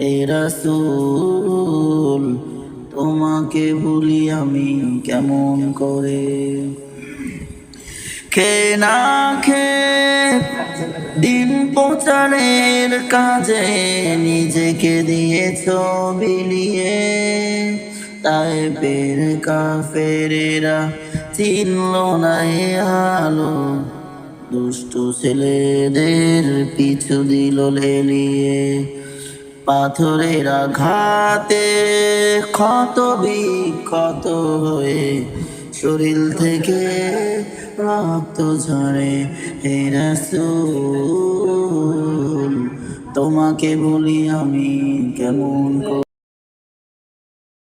হে রাসূল, তোমাকে ভুলি আমি কেমন করে? খে না খে, দিন প্রচারের কাজে নিজেকে দিয়েছ বিলিয়ে তাই পের কাফেরেরা চিনল না এ আলো, দুষ্টু ছেলেদের পিছু দিল লেলিয়ে পাথরের আঘাতে ক্ষত বিক্ষত হয়ে শরীর থেকে রক্ত ঝরে। হে রসুল, তোমাকে বলি আমি কেমন